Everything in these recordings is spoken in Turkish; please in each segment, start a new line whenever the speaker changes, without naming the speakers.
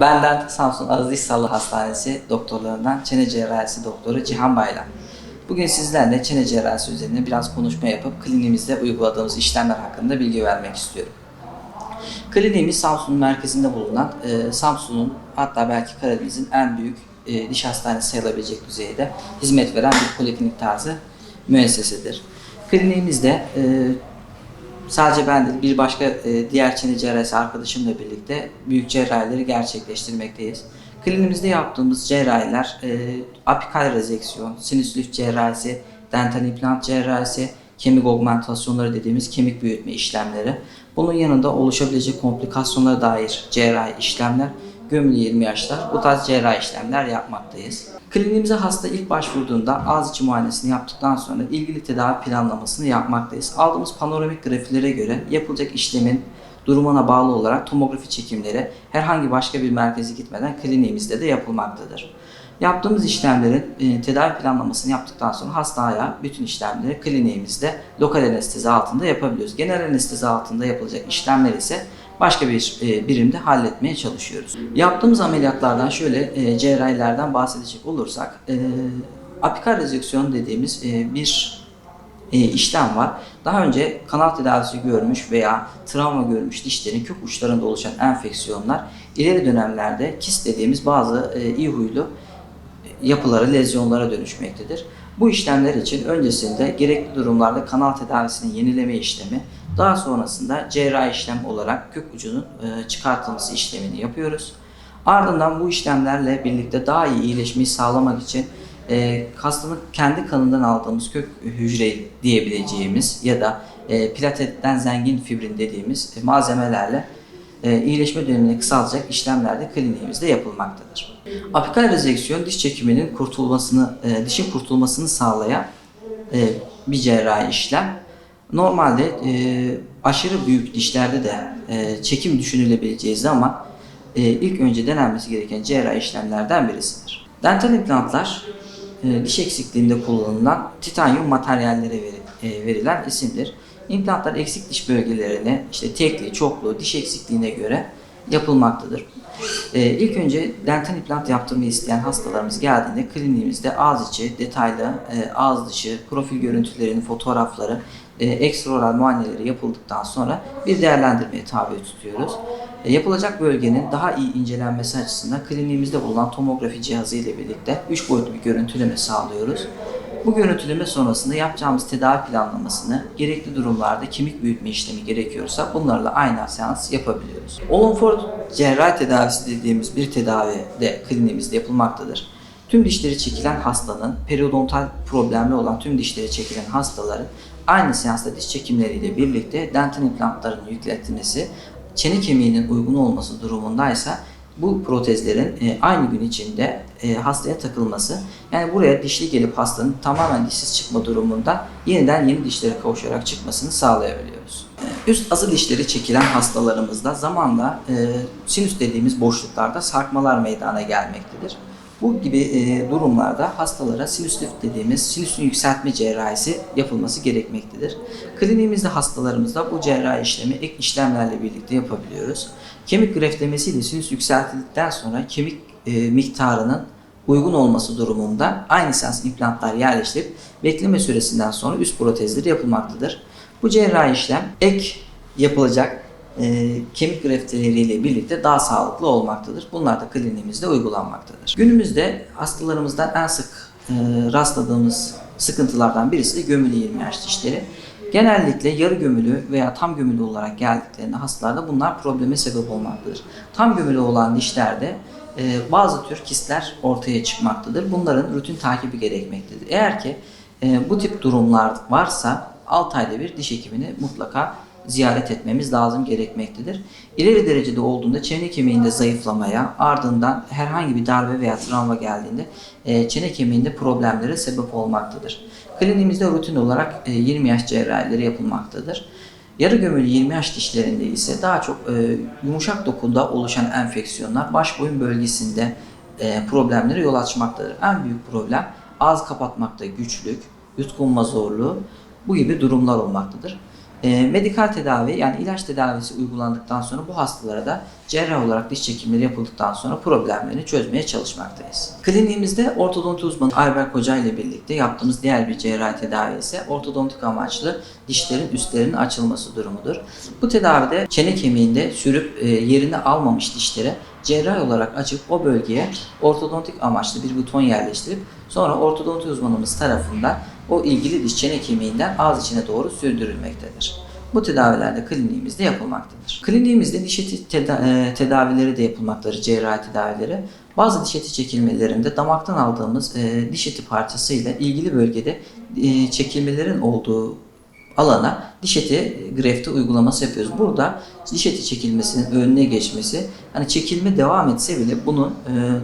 Benden Samsun Aziz Sağlık Hastanesi doktorlarından çene cerrahisi doktoru Cihan Baylan. Bugün sizlerle çene cerrahisi üzerine biraz konuşma yapıp kliniğimizde uyguladığımız işlemler hakkında bilgi vermek istiyorum. Kliniğimiz Samsun'un merkezinde bulunan, e, Samsun'un hatta belki Karadeniz'in en büyük e, diş hastanesi sayılabilecek düzeyde hizmet veren bir poliklinik tarzı müessesedir. Kliniğimizde e, sadece ben değil bir başka e, diğer çene cerrahisi arkadaşımla birlikte büyük cerrahileri gerçekleştirmekteyiz. Klinimizde yaptığımız cerrahiler e, apikal rezeksiyon, sinüs lif cerrahisi, dental implant cerrahisi, kemik augmentasyonları dediğimiz kemik büyütme işlemleri. Bunun yanında oluşabilecek komplikasyonlara dair cerrahi işlemler, gömülü 20 yaşlar bu tarz cerrahi işlemler yapmaktayız. Kliniğimize hasta ilk başvurduğunda ağız içi muayenesini yaptıktan sonra ilgili tedavi planlamasını yapmaktayız. Aldığımız panoramik grafilere göre yapılacak işlemin durumuna bağlı olarak tomografi çekimleri herhangi başka bir merkeze gitmeden kliniğimizde de yapılmaktadır. Yaptığımız işlemlerin e, tedavi planlamasını yaptıktan sonra hastaya bütün işlemleri kliniğimizde lokal anestezi altında yapabiliyoruz. Genel anestezi altında yapılacak işlemler ise başka bir e, birimde halletmeye çalışıyoruz. Yaptığımız ameliyatlardan şöyle e, cerrahilerden bahsedecek olursak e, apikal rezeksiyon dediğimiz bir işlem var. Daha önce kanal tedavisi görmüş veya travma görmüş dişlerin kök uçlarında oluşan enfeksiyonlar ileri dönemlerde kist dediğimiz bazı e, iyi huylu yapılara, lezyonlara dönüşmektedir. Bu işlemler için öncesinde gerekli durumlarda kanal tedavisinin yenileme işlemi, daha sonrasında cerrahi işlem olarak kök ucunun e, çıkartılması işlemini yapıyoruz. Ardından bu işlemlerle birlikte daha iyi iyileşmeyi sağlamak için e, kendi kanından aldığımız kök hücre diyebileceğimiz ya da e, platetten zengin fibrin dediğimiz e, malzemelerle e, iyileşme dönemini kısaltacak işlemler de kliniğimizde yapılmaktadır. Apikal rezeksiyon diş çekiminin kurtulmasını, e, dişin kurtulmasını sağlayan e, bir cerrahi işlem. Normalde e, aşırı büyük dişlerde de çekim düşünülebileceği zaman e, ilk önce denenmesi gereken cerrahi işlemlerden birisidir. Dental implantlar diş eksikliğinde kullanılan titanyum materyallere veri- verilen isimdir. İmplantlar eksik diş bölgelerine işte tekli, çoklu, diş eksikliğine göre yapılmaktadır. E, ilk önce dental implant yaptırmayı isteyen hastalarımız geldiğinde kliniğimizde ağız içi, detaylı e, ağız dışı, profil görüntülerinin fotoğrafları, e, ekstraoral muayeneleri yapıldıktan sonra bir değerlendirmeye tabi tutuyoruz. E, yapılacak bölgenin daha iyi incelenmesi açısından kliniğimizde bulunan tomografi cihazı ile birlikte 3 boyutlu bir görüntüleme sağlıyoruz. Bu görüntüleme sonrasında yapacağımız tedavi planlamasını gerekli durumlarda kemik büyütme işlemi gerekiyorsa bunlarla aynı seans yapabiliyoruz. Olumford cerrahi tedavisi dediğimiz bir tedavi de kliniğimizde yapılmaktadır. Tüm dişleri çekilen hastanın, periodontal problemli olan tüm dişleri çekilen hastaların aynı seansta diş çekimleriyle birlikte dental implantlarının yükletilmesi, çene kemiğinin uygun olması durumundaysa bu protezlerin e, aynı gün içinde e, hastaya takılması yani buraya dişli gelip hastanın tamamen dişsiz çıkma durumunda yeniden yeni dişlere kavuşarak çıkmasını sağlayabiliyoruz. E, Üst azı dişleri çekilen hastalarımızda zamanla e, sinüs dediğimiz boşluklarda sarkmalar meydana gelmektedir. Bu gibi e, durumlarda hastalara sinüs lift dediğimiz sinüsün yükseltme cerrahisi yapılması gerekmektedir. Kliniğimizde hastalarımızda bu cerrahi işlemi ek işlemlerle birlikte yapabiliyoruz. Kemik greflemesiyle sinüs yükseltildikten sonra kemik e, miktarının uygun olması durumunda aynı seans implantlar yerleştirip bekleme süresinden sonra üst protezleri yapılmaktadır. Bu cerrahi işlem ek yapılacak e, kemik grefteleriyle birlikte daha sağlıklı olmaktadır. Bunlar da kliniğimizde uygulanmaktadır. Günümüzde hastalarımızdan en sık e, rastladığımız sıkıntılardan birisi de gömülü 20 yaş dişleri. Genellikle yarı gömülü veya tam gömülü olarak geldiklerinde hastalarda bunlar probleme sebep olmaktadır. Tam gömülü olan dişlerde e, bazı tür kistler ortaya çıkmaktadır. Bunların rutin takibi gerekmektedir. Eğer ki e, bu tip durumlar varsa 6 ayda bir diş hekimini mutlaka ziyaret etmemiz lazım gerekmektedir. İleri derecede olduğunda çene kemiğinde zayıflamaya, ardından herhangi bir darbe veya travma geldiğinde e, çene kemiğinde problemlere sebep olmaktadır. Kliniğimizde rutin olarak e, 20 yaş cerrahileri yapılmaktadır. Yarı gömülü 20 yaş dişlerinde ise daha çok e, yumuşak dokuda oluşan enfeksiyonlar baş boyun bölgesinde e, problemlere yol açmaktadır. En büyük problem ağız kapatmakta güçlük, yutkunma zorluğu bu gibi durumlar olmaktadır. E, medikal tedavi yani ilaç tedavisi uygulandıktan sonra bu hastalara da cerrah olarak diş çekimleri yapıldıktan sonra problemlerini çözmeye çalışmaktayız. Kliniğimizde ortodonti uzmanı Ayberk Hoca ile birlikte yaptığımız diğer bir cerrahi tedavi ise ortodontik amaçlı dişlerin üstlerinin açılması durumudur. Bu tedavide çene kemiğinde sürüp e, yerini almamış dişlere cerrahi olarak açıp o bölgeye ortodontik amaçlı bir buton yerleştirip sonra ortodonti uzmanımız tarafından o ilgili diş çene kemiğinden ağız içine doğru sürdürülmektedir. Bu tedaviler de kliniğimizde yapılmaktadır. Kliniğimizde diş eti teda- e, tedavileri de yapılmaktadır, cerrahi tedavileri. Bazı diş eti çekilmelerinde damaktan aldığımız e, diş eti parçasıyla ilgili bölgede e, çekilmelerin olduğu alana diş eti grefti uygulaması yapıyoruz. Burada diş eti çekilmesinin önüne geçmesi, hani çekilme devam etse bile bunun e,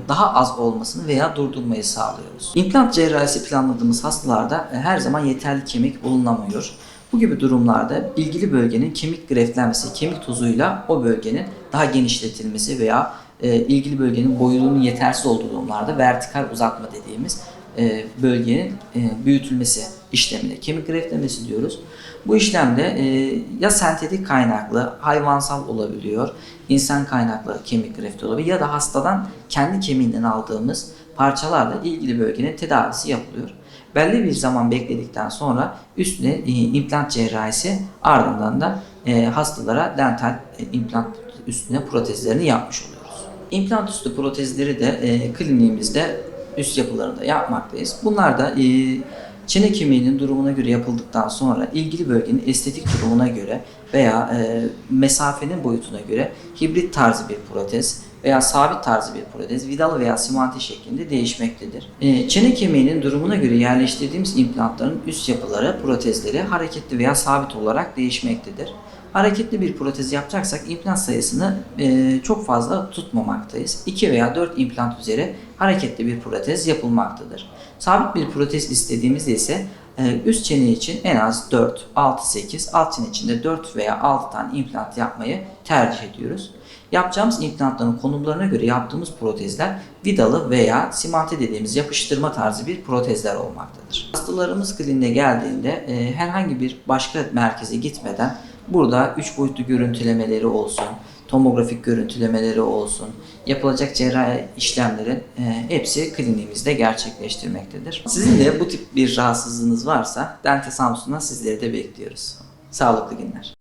daha az olmasını veya durdurmayı sağlıyoruz. İmplant cerrahisi planladığımız hastalarda e, her zaman yeterli kemik bulunamıyor. Bu gibi durumlarda ilgili bölgenin kemik greftlenmesi, kemik tozuyla o bölgenin daha genişletilmesi veya e, ilgili bölgenin boyunun yetersiz olduğu durumlarda vertikal uzatma dediğimiz e, bölgenin e, büyütülmesi işlemine kemik greftlemesi diyoruz. Bu işlemde e, ya sentetik kaynaklı hayvansal olabiliyor, insan kaynaklı kemik grefti olabiliyor ya da hastadan kendi kemiğinden aldığımız parçalarla ilgili bölgenin tedavisi yapılıyor. Belli bir zaman bekledikten sonra üstüne implant cerrahisi ardından da hastalara dental implant üstüne protezlerini yapmış oluyoruz. İmplant üstü protezleri de e, kliniğimizde üst yapılarında yapmaktayız. Bunlar da e, çene kemiğinin durumuna göre yapıldıktan sonra ilgili bölgenin estetik durumuna göre veya e, mesafenin boyutuna göre hibrit tarzı bir protez veya sabit tarzı bir protez, vidalı veya simanti şeklinde değişmektedir. E, çene kemiğinin durumuna göre yerleştirdiğimiz implantların üst yapıları, protezleri hareketli veya sabit olarak değişmektedir. Hareketli bir protez yapacaksak implant sayısını e, çok fazla tutmamaktayız. 2 veya 4 implant üzeri hareketli bir protez yapılmaktadır. Sabit bir protez istediğimizde ise e, üst çene için en az 4, 6, 8, alt çene için de 4 veya 6 tane implant yapmayı tercih ediyoruz. Yapacağımız implantların konumlarına göre yaptığımız protezler vidalı veya simante dediğimiz yapıştırma tarzı bir protezler olmaktadır. Hastalarımız kliniğe geldiğinde e, herhangi bir başka merkeze gitmeden burada 3 boyutlu görüntülemeleri olsun, tomografik görüntülemeleri olsun, yapılacak cerrahi işlemlerin e, hepsi kliniğimizde gerçekleştirmektedir. Sizin de bu tip bir rahatsızlığınız varsa Dente Samsun'dan sizleri de bekliyoruz. Sağlıklı günler.